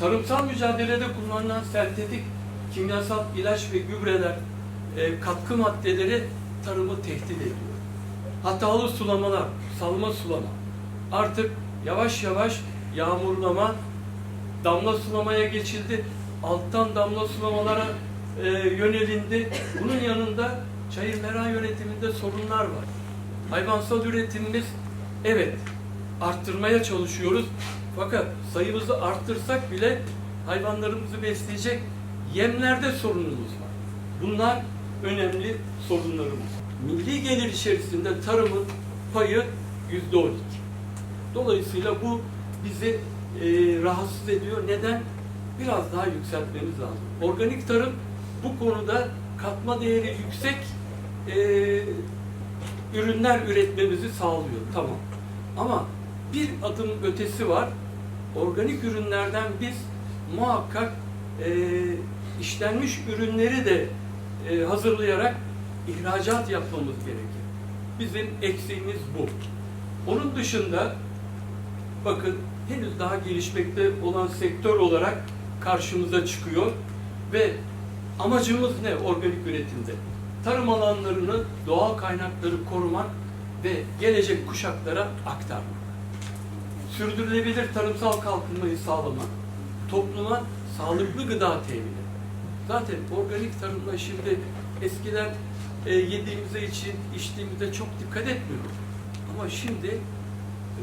Tarımsal mücadelede kullanılan sentetik kimyasal ilaç ve gübreler, e, katkı maddeleri tarımı tehdit ediyor. Hatalı sulamalar, salma sulama. Artık yavaş yavaş yağmurlama, damla sulamaya geçildi. Alttan damla sulamalara e, yönelindi. Bunun yanında çayır mera yönetiminde sorunlar var. Hayvansal üretimimiz evet arttırmaya çalışıyoruz. Fakat sayımızı arttırsak bile hayvanlarımızı besleyecek yemlerde sorunumuz var. Bunlar önemli sorunlarımız. Milli gelir içerisinde tarımın payı yüzde on iki. Dolayısıyla bu bizi e, rahatsız ediyor. Neden? Biraz daha yükseltmemiz lazım. Organik tarım bu konuda katma değeri yüksek e, ürünler üretmemizi sağlıyor. Tamam. Ama bir adım ötesi var. Organik ürünlerden biz muhakkak e, işlenmiş ürünleri de e, hazırlayarak ihracat yapmamız gerekir. Bizim eksiğimiz bu. Onun dışında bakın henüz daha gelişmekte olan sektör olarak karşımıza çıkıyor ve amacımız ne organik üretimde? Tarım alanlarını, doğal kaynakları korumak ve gelecek kuşaklara aktarmak. Sürdürülebilir tarımsal kalkınmayı sağlamak, topluma sağlıklı gıda temini. Zaten organik tarımla şimdi eskiden e, yediğimize için, içtiğimize çok dikkat etmiyoruz. Ama şimdi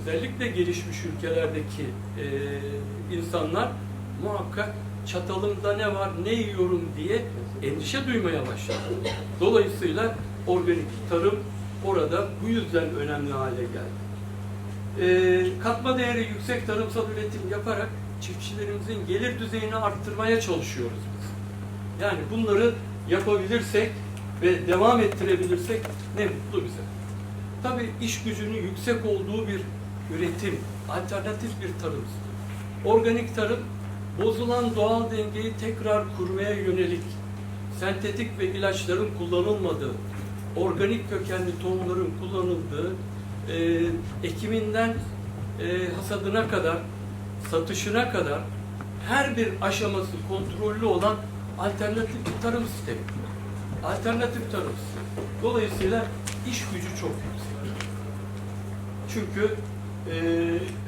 özellikle gelişmiş ülkelerdeki e, insanlar muhakkak çatalımda ne var, ne yiyorum diye endişe duymaya başladı. Dolayısıyla organik tarım orada bu yüzden önemli hale geldi. E, katma değeri yüksek tarımsal üretim yaparak çiftçilerimizin gelir düzeyini arttırmaya çalışıyoruz biz. Yani bunları yapabilirsek ve devam ettirebilirsek ne mutlu bize. Tabii iş gücünün yüksek olduğu bir üretim, alternatif bir tarım. Organik tarım bozulan doğal dengeyi tekrar kurmaya yönelik sentetik ve ilaçların kullanılmadığı, organik kökenli tohumların kullanıldığı, e, ekiminden e, hasadına kadar, satışına kadar her bir aşaması kontrollü olan alternatif bir tarım sistemi. Alternatif tarım sistemi. Dolayısıyla iş gücü çok yüksek. Çünkü e,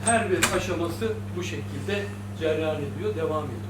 her bir aşaması bu şekilde cereyan ediyor, devam ediyor.